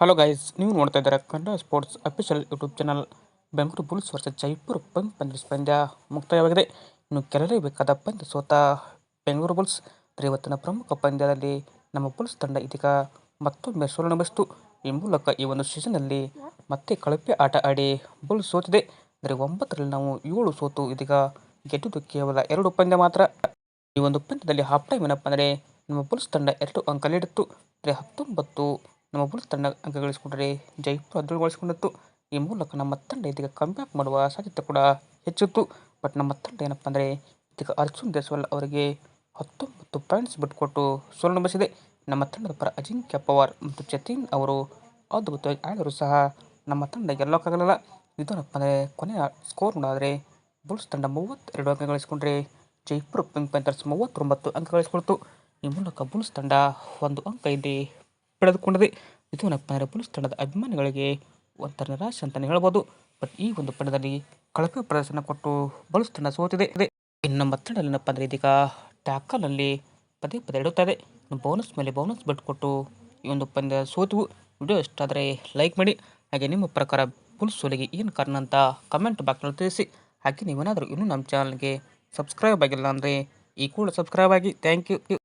Hello guys ನೀವು ನೋಡ್ತಾ ಇದ್ದೀರಾ Kannada sports official YouTube channel Bengaluru bulls versus Jaipur pump ಪಂದ್ಯ ಪಂದ್ಯ ಮುಕ್ತಾಯವಾಗಿದೆ. ಇನ್ನು ಗೆಲ್ಲಲೇಬೇಕಾದ ಪಂದ್ಯ ಸೋತ. ಬೆಂಗಳೂರು ಬುಲ್ಸ್ ಇವತ್ತಿನ ಪ್ರಮುಖ ಪಂದ್ಯದಲ್ಲಿ ನಮ್ಮ ಬುಲ್ಸ್ ತಂಡ ಇದೀಗ ಮತ್ತೊಮ್ಮೆ ಸೋಲನ್ನು ಬಯಸಿತು ಈ ಮೂಲಕ ಈ ಒಂದು ಸೀಸನ್ನಲ್ಲಿ ಮತ್ತೆ ಕಳಪೆ ಆಟ ಆಡಿ ಬುಲ್ಸ್ ಸೋತಿದೆ. ಅಂದರೆ ಒಂಬತ್ತರಲ್ಲಿ ನಾವು ಏಳು ಸೋತು ಇದೀಗ ಗೆದ್ದುದು ಕೇವಲ ಎರಡು ಪಂದ್ಯ ಮಾತ್ರ. ಈ ಒಂದು ಪಂದ್ಯದಲ್ಲಿ ಹಾಫ್ ಟೈಮ್ ಏನಪ್ಪ ಅಂದರೆ ನಮ್ಮ ಬುಲ್ಸ್ ತಂಡ ಎರಡು ಅಂಕ ನೀಡಿತ್ತು. ಅಂದರೆ ಹತ್ತೊಂಬತ್ತು ಬುಲ್ಸ್ ತಂಡ ಅಂಕ ಗಳಿಸಿಕೊಂಡರೆ ಜೈಪುರ ಹದಿನೇಳು ಗಳಿಸಿಕೊಂಡಿತ್ತು ಈ ಮೂಲಕ ನಮ್ಮ ತಂಡ ಇದೀಗ ಕಮ್ಬ್ಯಾಕ್ ಮಾಡುವ ಸಾಧ್ಯತೆ ಕೂಡ ಹೆಚ್ಚಿತ್ತು. ಬಟ್ ನಮ್ಮ ತಂಡ ಏನಪ್ಪ ಅಂದರೆ, ಇದೀಗ ಅರ್ಜುನ್ ದೇಸ್ವಾಲ್ ಅವರಿಗೆ ಹತ್ತೊಂಬತ್ತು ಪಾಯಿಂಟ್ಸ್ ಬಿಟ್ಟುಕೊಟ್ಟು ಸೋಲನ್ನು ಬಯಸಿದೆ. ನಮ್ಮ ತಂಡದ ಪರ ಅಜಿಂಕ್ಯ ಪವಾರ್ ಮತ್ತು ಜತಿನ್ ಅವರು ಅದ್ಭುತವಾಗಿ ಆಡಿದರೂ ಸಹ ನಮ್ಮ ತಂಡ ಗೆಲ್ಲೋಕ್ಕಾಗಲಿಲ್ಲ ಇದೇನಪ್ಪ ಅಂದರೆ, ಕೊನೆಯ ಸ್ಕೋರ್ ನೋಡಾದರೆ ಬುಲ್ಸ್ ತಂಡ ಮೂವತ್ತೆರಡು ಅಂಕ ಗಳಿಸಿಕೊಂಡ್ರೆ ಜೈಪುರ ಪಿಂಕ್ ಪ್ಯಾಂಥರ್ಸ್ ಮೂವತ್ತೊಂಬತ್ತು ಅಂಕ ಗಳಿಸಿಕೊಳ್ತು ಈ ಮೂಲಕ ಬುಲ್ಸ್ ತಂಡ ಒಂದು ಅಂಕ ಇಲ್ಲಿ ಪಡೆದುಕೊಂಡಿದೆ ಇದೇನಪ್ಪ ಅಂದರೆ ಪೊಲೀಸ್ ತಂಡದ ಅಭಿಮಾನಿಗಳಿಗೆ ಒಂಥರ ನಿರಾಶೆ ಅಂತಲೇ ಹೇಳ್ಬೋದು. ಬಟ್ ಈ ಒಂದು ಪಂದ್ಯದಲ್ಲಿ ಕಳಪೆ ಪ್ರದರ್ಶನ ಕೊಟ್ಟು ಬುಲ್ಸ್ ತಂಡ ಸೋತಿದೆ. ಇದೆ ಇನ್ನು ನಮ್ಮ ತಂಡದಲ್ಲಿ ಏನಪ್ಪ ಅಂದರೆ ಇದೀಗ ಟ್ಯಾಕಲಲ್ಲಿ ಪದೇ ಪದೇ ಇಡುತ್ತದೆ ಬೋನಸ್ ಮೇಲೆ ಬೋನಸ್ ಬಿಟ್ಟುಕೊಟ್ಟು ಈ ಒಂದು ಪಂದ್ಯ ಸೋತು. ವಿಡಿಯೋ ಇಷ್ಟ ಆದರೆ ಲೈಕ್ ಮಾಡಿ. ಹಾಗೆ ನಿಮ್ಮ ಪ್ರಕಾರ ಪುಲ್ಸ್ ಸೋಲಿಗೆ ಏನು ಕಾರಣ ಅಂತ ಕಮೆಂಟ್ ಬಾಕ್ಸ್ನಲ್ಲಿ ತಿಳಿಸಿ. ಹಾಗೆ ನೀವೇನಾದರೂ ಇನ್ನೂ ನಮ್ಮ ಚಾನಲ್ಗೆ ಸಬ್ಸ್ಕ್ರೈಬ್ ಆಗಿಲ್ಲ ಅಂದರೆ ಈ ಕೂಡ ಸಬ್ಸ್ಕ್ರೈಬ್ ಆಗಿ. Thank you